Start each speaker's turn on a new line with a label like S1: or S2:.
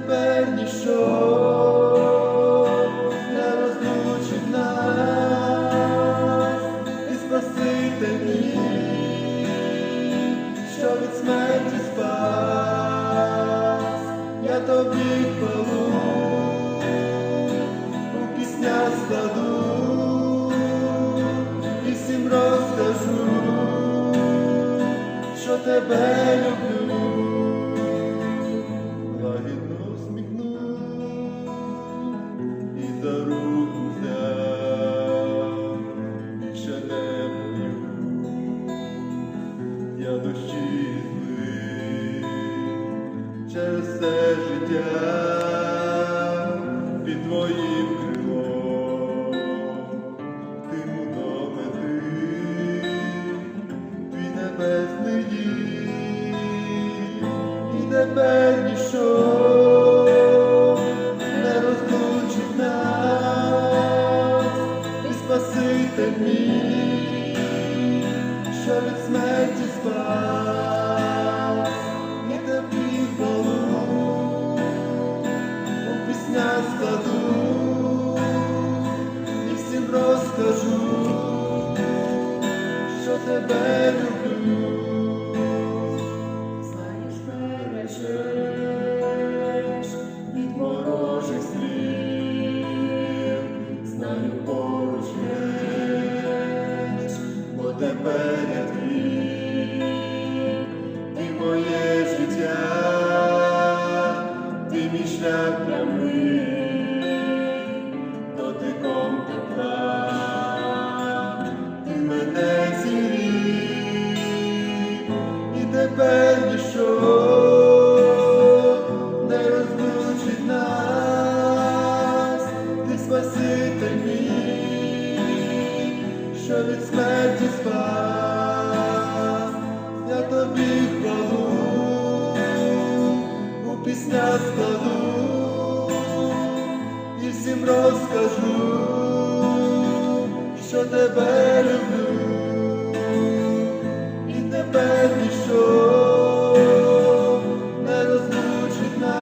S1: тепер ніщо не розлучить нас, і Спаситель мій, що від смерті спас, я тобі хвалу, у піснях складу, і всім розкажу, що тебе люблю. Я дощі через все життя під твоїм крилом, ти мети, твій небесний дім, і тепер Мій, що від смерті спас, не тобі хвалу, у пісня складу, і всім розкажу, що тебе люблю. Бо тепер я твій, ти моє життя, ти мій шлях прямий, дотиком тепла, ти мене зігрів, і тепер ніщо від смерті спас, хвалу, у пісня складу, і всім розкажу, що тебе люблю.